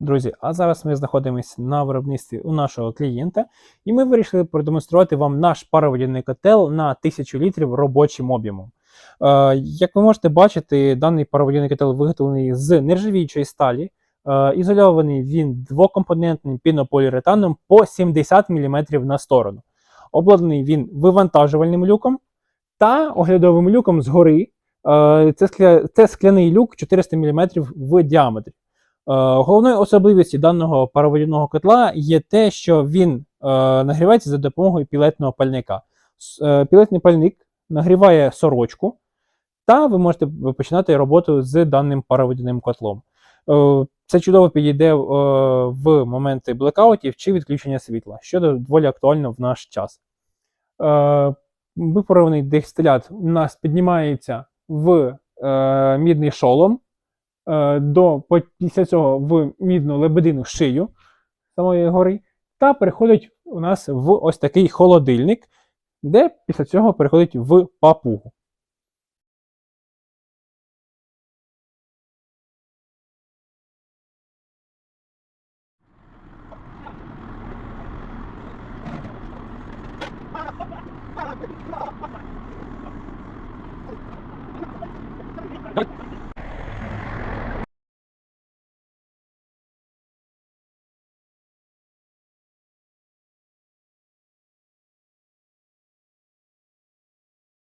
Друзі, а зараз ми знаходимося на виробництві у нашого клієнта, і ми вирішили продемонструвати вам наш пароводяний котел на 1000 літрів робочим об'ємом. Е, як ви можете бачити, даний пароводяний котел виготовлений з нержавіючої сталі. Е, ізольований він двокомпонентним пінополіуретаном по 70 мм на сторону. Обладнаний він вивантажувальним люком та оглядовим люком згори. Е, це, скля... це скляний люк 400 мм в діаметрі. Е, Головною особливістю даного пароводяного котла є те, що він е, нагрівається за допомогою пілетного пальника. Е, Пілетний пальник нагріває сорочку, та ви можете починати роботу з даним пароводяним котлом. Це чудово підійде в моменти блекаутів чи відключення світла, що доволі актуально в наш час. Випарований дистилят у нас піднімається в мідний шолом, Е, до, після цього в мідну лебедину шию самої гори, та переходить у нас в ось такий холодильник, де після цього переходить в папугу. What?